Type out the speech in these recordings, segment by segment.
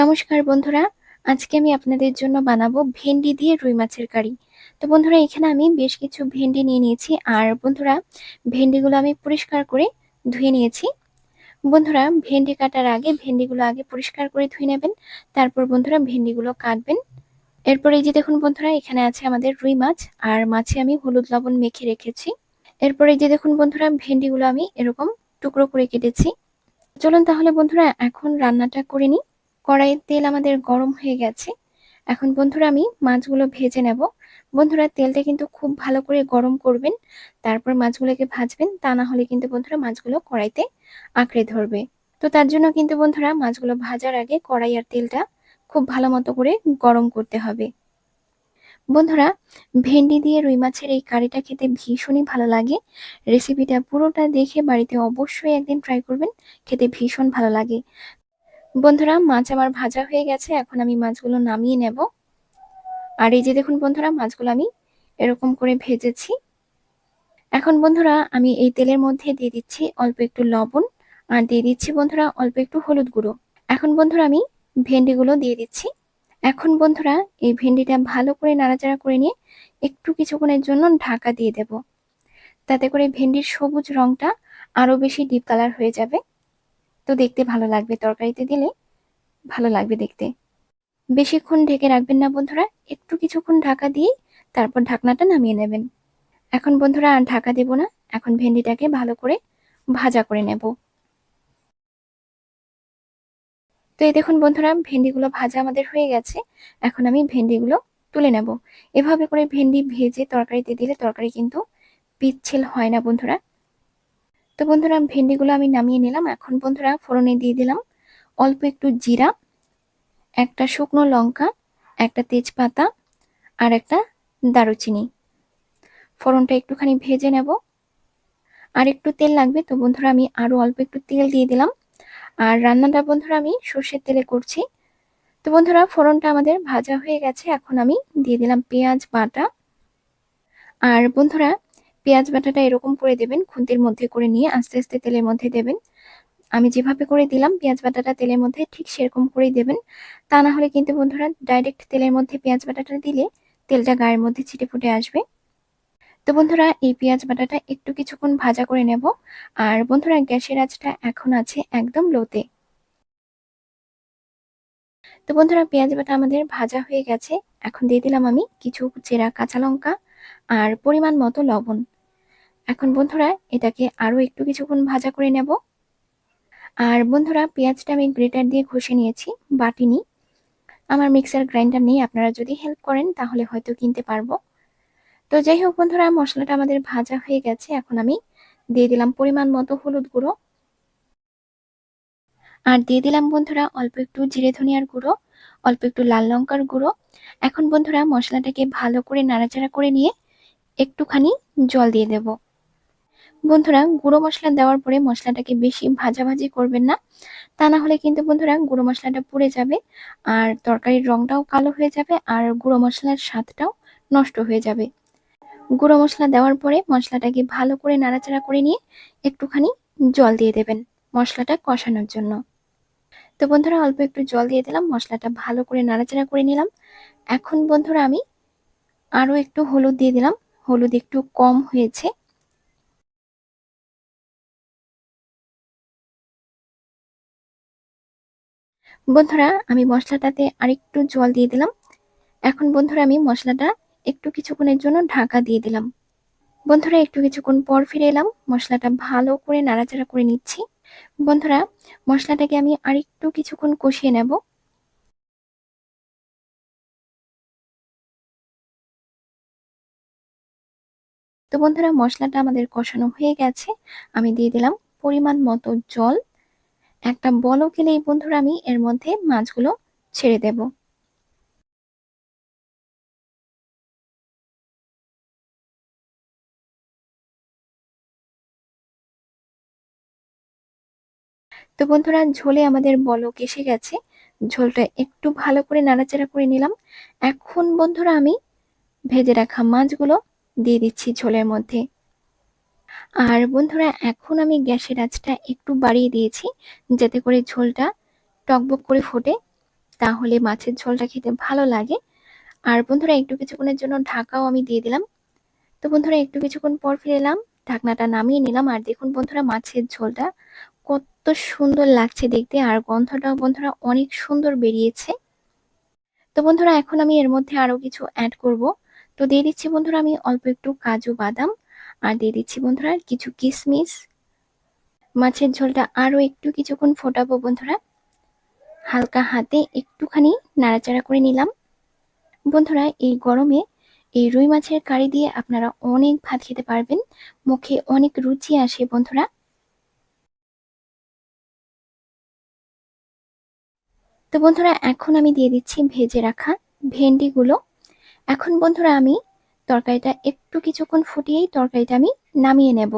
নমস্কার বন্ধুরা, আজকে আমি আপনাদের জন্য বানাবো ভেন্ডি দিয়ে রুই মাছের কারি। তো বন্ধুরা, এখানে আমি বেশ কিছু ভেন্ডি নিয়ে নিয়েছি, আর বন্ধুরা, ভেন্ডিগুলো আমি পরিষ্কার করে ধুয়ে নিয়েছি। বন্ধুরা, ভেন্ডি কাটার আগে ভেন্ডিগুলো আগে পরিষ্কার করে ধুয়ে নেবেন, তারপর বন্ধুরা ভেন্ডিগুলো কাটবেন। এরপর এই যে দেখুন বন্ধুরা, এখানে আছে আমাদের রুই মাছ, আর মাছে আমি হলুদ লবণ মেখে রেখেছি। এরপর এই যে দেখুন বন্ধুরা, ভেন্ডিগুলো আমি এরকম টুকরো করে কেটেছি। চলুন তাহলে বন্ধুরা, এখন রান্নাটা করে নিই। কড়াইয়ের তেল আমাদের গরম হয়ে গেছে। এখন বন্ধুরা আমি মাছগুলো ভেজে নেব। বন্ধুরা তেলটা কিন্তু খুব ভালো করে গরম করবেন, তারপর মাছগুলোকে ভাজবেন, তা না হলে কিন্তু বন্ধুরা মাছগুলো কড়াইতে আঁকড়ে ধরবে। তো তার জন্য কিন্তু বন্ধুরা মাছগুলো ভাজার আগে কড়াই আর তেলটা খুব ভালো মতো করে গরম করতে হবে। বন্ধুরা, ভেন্ডি দিয়ে রুই মাছের এই কারিটা খেতে ভীষণই ভালো লাগে। রেসিপিটা পুরোটা দেখে বাড়িতে অবশ্যই একদিন ট্রাই করবেন, খেতে ভীষণ ভালো লাগে। বন্ধুরা, মাছ আমার ভাজা হয়ে গেছে, এখন আমি মাছগুলো নামিয়ে নেব। আর এই যে দেখুন বন্ধুরা, মাছগুলো আমি এরকম করে ভেজেছি। এখন বন্ধুরা, আমি এই তেলের মধ্যে দিয়ে দিচ্ছি অল্প একটু লবণ, আর দিয়ে দিচ্ছি বন্ধুরা অল্প একটু হলুদ গুঁড়ো। এখন বন্ধুরা, আমি ভেন্ডিগুলো দিয়ে দিচ্ছি। এখন বন্ধুরা, এই ভেন্ডিটা ভালো করে নাড়াচাড়া করে নিয়ে একটু কিছুক্ষণের জন্য ঢাকা দিয়ে দেব। তাতে করে ভেন্ডির সবুজ রংটা আরও বেশি ডিপ কালার হয়ে যাবে। তো দেখতে ভালো লাগবে তরকারিতে দিলে। ভালো লাগবে দেখতে। বেশিক্ষণ ঢেকে রাখবেন না বন্ধুরা, একটু কিছুক্ষণ ঢাকা দিয়ে তারপর ঢাকনাটা নামিয়ে নেবেন। এখন বন্ধুরা আর ঢাকা দেব না, এখন ভেন্ডিটাকে ভালো করে ভাজা করে নেব। তো এই দেখুন বন্ধুরা, ভেন্ডিগুলো ভাজা আমাদের হয়ে গেছে। এখন আমি ভেন্ডিগুলো তুলে নেব। এভাবে করে ভেন্ডি ভেজে তরকারিতে দিলে তরকারি কিন্তু পিচ্ছিল হয় না বন্ধুরা। তো বন্ধুরা ভেন্ডিগুলো আমি নামিয়ে নিলাম। এখন বন্ধুরা ফোড়নে দিয়ে দিলাম। অল্প একটু জিরা, একটা শুকনো লঙ্কা, একটা তেজপাতা আর একটা দারুচিনি। ফোড়নটা একটুখানি ভেজে নেব। আর একটু তেল লাগবে তো বন্ধুরা আমি আরও অল্প একটু তেল দিয়ে দিলাম। আর রান্নাটা বন্ধুরা আমি সর্ষের তেলে করছি। তো বন্ধুরা ফোড়নটা আমাদের ভাজা হয়ে গেছে। এখন আমি দিয়ে দিলাম পেঁয়াজ, বাটা। আর বন্ধুরা পেঁয়াজ বাটাটা এরকম করে দেবেন, খুন্তির মধ্যে করে নিয়ে আস্তে আস্তে তেলের মধ্যে দেবেন। আমি যেভাবে করে দিলাম পেঁয়াজ বাটাটা তেলের মধ্যে ঠিক সেরকম করেই দেবেন। তা না হলে কিন্তু বন্ধুরা ডাইরেক্ট তেলের মধ্যে পেঁয়াজ বাটাটা দিলে তেলটা গায়ের মধ্যে ছিটে ফুটে আসবে। তো বন্ধুরা এই পেঁয়াজ বাটাটা একটু কিছুক্ষণ ভাজা করে নেব। আর বন্ধুরা গ্যাসের আঁচটা এখন আছে একদম লোতে তো বন্ধুরা পেঁয়াজ বাটা আমাদের ভাজা হয়ে গেছে। এখন দিয়ে দিলাম আমি কিছু চেরা কাঁচা লঙ্কা আর পরিমাণ মতো লবণ। এখন বন্ধুরা, এটাকে আরও একটু কিছুক্ষণ ভাজা করে নেব। আর বন্ধুরা, পেঁয়াজটা আমি গ্রেটার দিয়ে ঘষে নিয়েছি, বাটিনি। আমার মিক্সার গ্রাইন্ডার নেই, আপনারা যদি হেল্প করেন, তাহলে হয়তো কিনতে পারব। তো যাই হোক বন্ধুরা, মশলাটা আমাদের ভাজা হয়ে গেছে। এখন আমি দিয়ে দিলাম পরিমাণ মতো হলুদ গুঁড়ো। আর দিয়ে দিলাম বন্ধুরা, অল্প একটু জিরে ধনিয়ার গুঁড়ো, অল্প একটু লাল লঙ্কার গুঁড়ো। এখন বন্ধুরা, মশলাটাকে ভালো করে নাড়াচাড়া করে নিয়ে একটুখানি জল দিয়ে দেব। বন্ধুরা, গুঁড়ো মশলা দেওয়ার পরে মশলাটাকে বেশি ভাজাভাজি করবেন না। তা না হলে কিন্তু বন্ধুরা, গুঁড়ো মশলাটা পুড়ে যাবে আর তরকারির রংটাও কালো হয়ে যাবে আর গুঁড়ো মশলার স্বাদটাও নষ্ট হয়ে যাবে। গুঁড়ো মশলা দেওয়ার পরে মশলাটাকে ভালো করে নাড়াচাড়া করে নিয়ে একটুখানি জল দিয়ে দেবেন মশলাটা কষানোর জন্য। তো বন্ধুরা, অল্প একটু জল দিয়ে দিলাম, মশলাটা ভালো করে নাড়াচাড়া করে নিলাম। এখন বন্ধুরা আমি আরও একটু হলুদ দিয়ে দিলাম। হলুদ একটু কম হয়েছে। বন্ধুরা, আমি মশলাটাতে আরেকটু জল দিয়ে দিলাম। এখন বন্ধুরা, আমি মশলাটা একটু কিছুক্ষণের জন্য ঢাকা দিয়ে দিলাম। বন্ধুরা, একটু কিছুক্ষণ পর ফিরে এলাম। মশলাটা ভালো করে নাড়াচাড়া করে নিচ্ছি। বন্ধুরা, মশলাটাকে আমি আরেকটু কিছুক্ষণ কষিয়ে নেব। তো বন্ধুরা, মশলাটা আমাদের কষানো হয়ে গেছে। আমি দিয়ে দিলাম পরিমাণ মতো জল। একটা বলক এলেই বন্ধুরা আমি এর মধ্যে মাছগুলো ছেড়ে দেব। তো বন্ধুরা, ঝোলে আমাদের বলক এসে গেছে। ঝোলটা একটু ভালো করে নাড়াচাড়া করে নিলাম। এখন বন্ধুরা আমি ভেজে রাখা মাছগুলো দিয়ে দিচ্ছি ঝোলের মধ্যে। আর বন্ধুরা, এখন আমি গ্যাসের আঁচটা একটু বাড়িয়ে দিয়েছি, যাতে করে ঝোলটা টকবক করে ফোটে, তাহলে মাছের ঝোলটা খেতে ভালো লাগে। আর বন্ধুরা, একটু কিছুক্ষণের জন্য ঢাকাও আমি দিয়ে দিলাম। তো বন্ধুরা, একটু কিছুক্ষণ পর ফিরে এলাম, ঢাকনাটা নামিয়ে নিলাম। আর দেখুন বন্ধুরা, মাছের ঝোলটা কত সুন্দর লাগছে দেখতে, আর গন্ধটাও বন্ধুরা অনেক সুন্দর বেরিয়েছে। তো বন্ধুরা, এখন আমি এর মধ্যে আরও কিছু অ্যাড করব। তো দিয়ে দিচ্ছি বন্ধুরা, আমি অল্প একটু কাজু বাদাম। আর দিয়ে দিচ্ছি বন্ধুরা কিছু কিশমিশ মাছের ঝোলটা আরও একটু কিছুক্ষণ ফোটাবো বন্ধুরা। হালকা হাতে একটুখানি নাড়াচাড়া করে নিলাম। বন্ধুরা, এই গরমে এই রুই মাছের কারি দিয়ে আপনারা অনেক ভাত খেতে পারবেন। মুখে অনেক রুচি আসে বন্ধুরা। তো বন্ধুরা, এখন আমি দিয়ে দিচ্ছি ভেজে রাখা ভেন্ডিগুলো। এখন বন্ধুরা আমি তরকারিটা একটু কিছুক্ষণ ফুটিয়েই তরকারিটা আমি নামিয়ে নেব।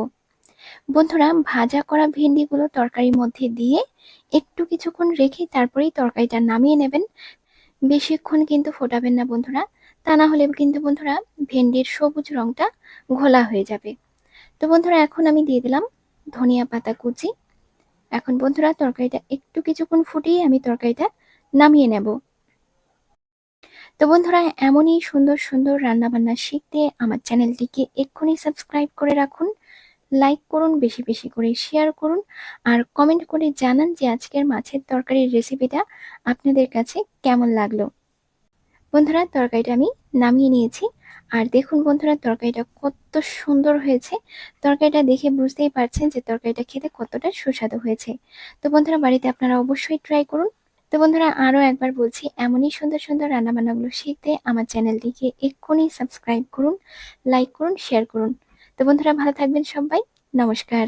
বন্ধুরা, ভাজা করা ভেন্ডিগুলো তরকারির মধ্যে দিয়ে একটু কিছুক্ষণ রেখে তারপরেই তরকারিটা নামিয়ে নেবেন। বেশিক্ষণ কিন্তু ফোটাবেন না বন্ধুরা, তা না হলে কিন্তু বন্ধুরা ভেন্ডির সবুজ রংটা ঘোলা হয়ে যাবে। তো বন্ধুরা, এখন আমি দিয়ে দিলাম ধনিয়া পাতা কুচি। এখন বন্ধুরা, তরকারিটা একটু কিছুক্ষণ ফুটিয়ে আমি তরকারিটা নামিয়ে নেব। তো বন্ধুরা, এমনই সুন্দর সুন্দর রান্নাবান্না শিখতে আমার চ্যানেলটিকে এক্ষুনি সাবস্ক্রাইব করে রাখুন, লাইক করুন, বেশি বেশি করে শেয়ার করুন, আর কমেন্ট করে জানান যে আজকের মাছের তরকারির রেসিপিটা আপনাদের কাছে কেমন লাগল। বন্ধুরা, তরকারিটা আমি নামিয়ে নিয়েছি, আর দেখুন বন্ধুরা, তরকারিটা কত সুন্দর হয়েছে। তরকারিটা দেখে বুঝতেই পারছেন যে তরকারিটা খেতে কতটা সুস্বাদু হয়েছে। তো বন্ধুরা, বাড়িতে আপনারা অবশ্যই ট্রাই করুন তো বন্ধুরা আরও একবার বলছি, এমনই সুন্দর সুন্দর রান্নাবান্নাগুলো শিখতে আমার চ্যানেলটিকে এক্ষুনি সাবস্ক্রাইব করুন, লাইক করুন শেয়ার করুন। তো বন্ধুরা, ভালো থাকবেন সবাই। নমস্কার।